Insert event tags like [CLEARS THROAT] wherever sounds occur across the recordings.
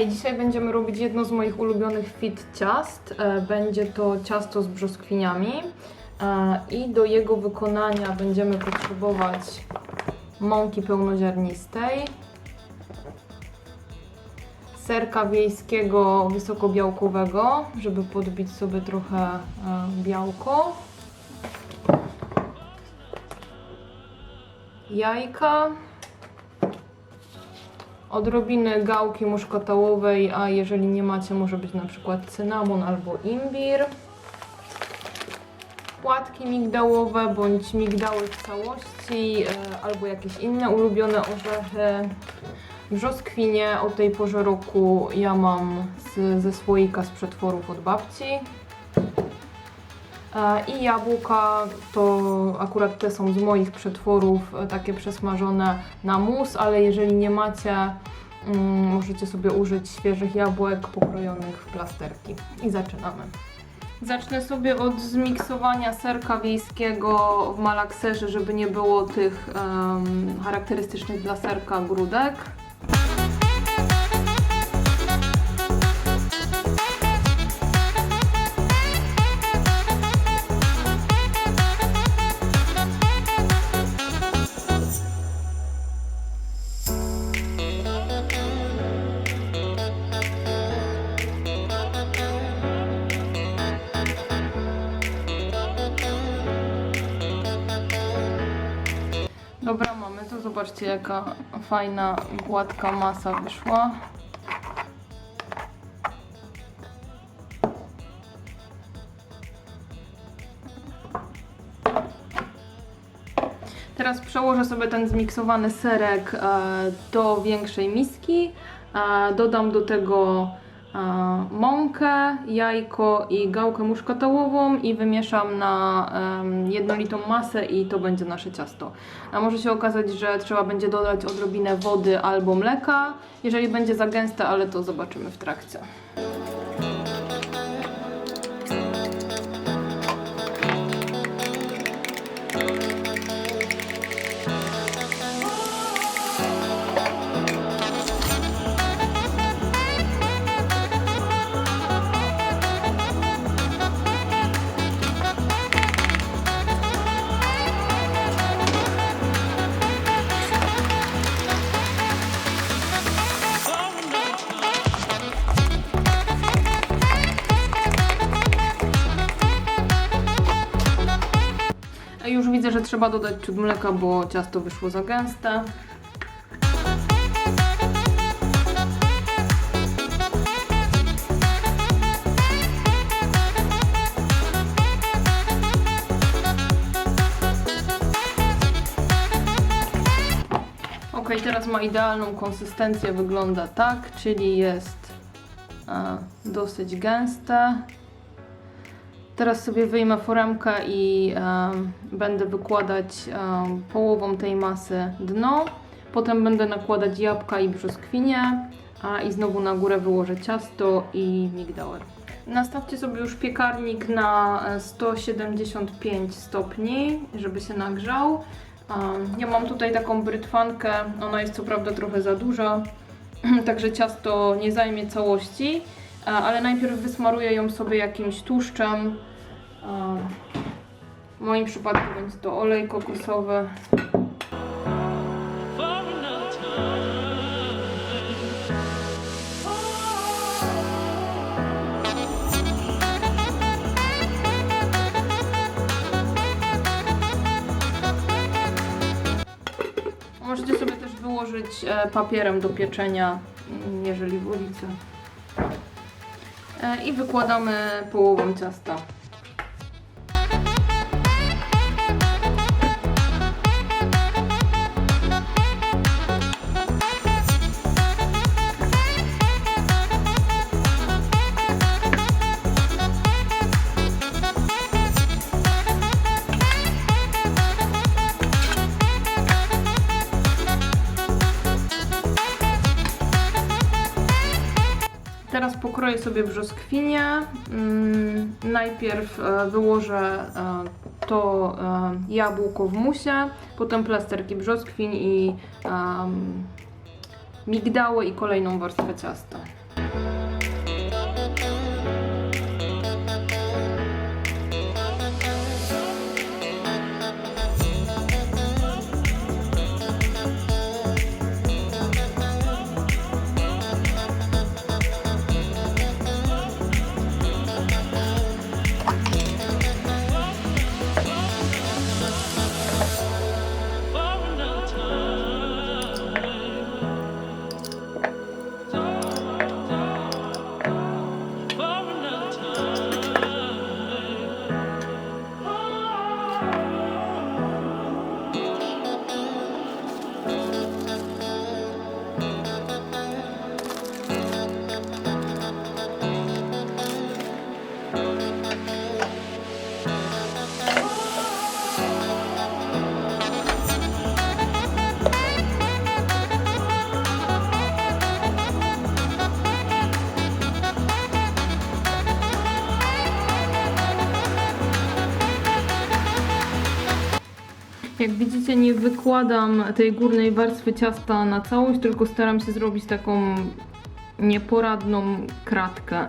Hej, dzisiaj będziemy robić jedno z moich ulubionych fit ciast. E, Będzie to ciasto z brzoskwiniami. E, i do jego wykonania będziemy potrzebować mąki pełnoziarnistej, serka wiejskiego wysokobiałkowego, żeby podbić sobie trochę e, białko, jajka, odrobiny gałki muszkatałowej, a jeżeli nie macie, może być na przykład cynamon albo imbir. Płatki migdałowe bądź migdały w całości, e, albo jakieś inne ulubione orzechy. Brzoskwinie o tej porze roku ja mam z, ze słoika z przetworów od babci. E, I jabłka to akurat te są z moich przetworów, e, takie przesmażone na mus, ale jeżeli nie macie, mm, możecie sobie użyć świeżych jabłek pokrojonych w plasterki. I zaczynamy. Zacznę sobie od zmiksowania serka wiejskiego w malakserze, żeby nie było tych em, charakterystycznych dla serka grudek. Dobra, mamy to. Zobaczcie, jaka fajna, gładka masa wyszła. Teraz przełożę sobie ten zmiksowany serek e, do większej miski. E, dodam do tego mąkę, jajko i gałkę muszkatołową i wymieszam na jednolitą masę i to będzie nasze ciasto. A może się okazać, że trzeba będzie dodać odrobinę wody albo mleka, jeżeli będzie za gęste, ale to zobaczymy w trakcie. Że trzeba dodać ciut mleka, bo ciasto wyszło za gęste. Ok, teraz ma idealną konsystencję, wygląda tak, czyli jest e, dosyć gęste. Teraz sobie wyjmę foremkę i em, będę wykładać em, połową tej masy dno. Potem będę nakładać jabłka i brzoskwinie, a i znowu na górę wyłożę ciasto i migdały. Nastawcie sobie już piekarnik na e, 175 stopni, żeby się nagrzał. Ja mam tutaj taką brytwankę, ona jest co prawda trochę za duża, [CLEARS THROAT] także ciasto nie zajmie całości, e, ale najpierw wysmaruję ją sobie jakimś tłuszczem. W moim przypadku będzie to olej kokosowy. Możecie sobie też wyłożyć e, papierem do pieczenia, mm, jeżeli wolicie. I wykładamy połową ciasta. Pokroję sobie brzoskwinie. Mm, najpierw e, wyłożę e, to e, jabłko w musie, potem plasterki brzoskwiń i migdały i kolejną warstwę ciasta. Jak widzicie, nie wykładam tej górnej warstwy ciasta na całość, tylko staram się zrobić taką nieporadną kratkę.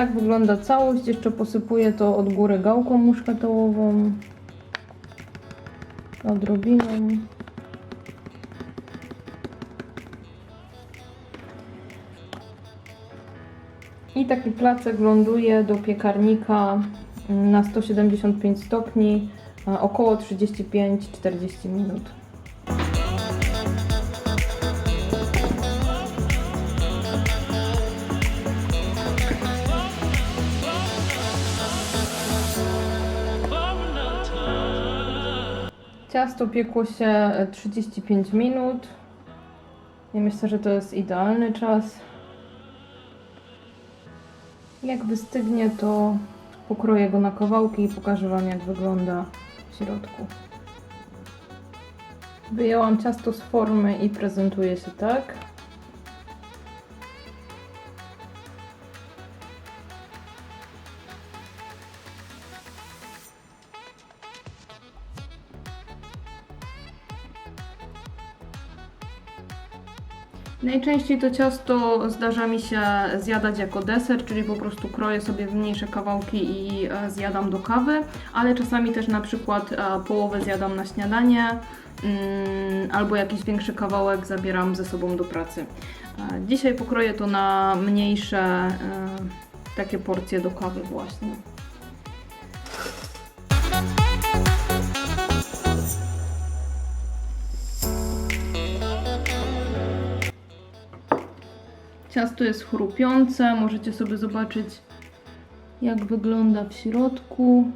Tak wygląda całość. Jeszcze posypuję to od góry gałką muszkatołową. Odrobiną. I taki placek ląduje do piekarnika na 175 stopni, około 35-40 minut. Ciasto piekło się e, 35 minut. I myślę, że to jest idealny czas. Jak wystygnie, to pokroję go na kawałki i pokażę Wam, jak wygląda w środku. Wyjęłam ciasto z formy i prezentuje się tak. Najczęściej to ciasto zdarza mi się zjadać jako deser, czyli po prostu kroję sobie w mniejsze kawałki i e, zjadam do kawy, ale czasami też na przykład e, połowę zjadam na śniadanie mm, albo jakiś większy kawałek zabieram ze sobą do pracy. E, Dzisiaj pokroję to na mniejsze takie porcje do kawy właśnie. Ciasto jest chrupiące, możecie sobie zobaczyć jak wygląda w środku.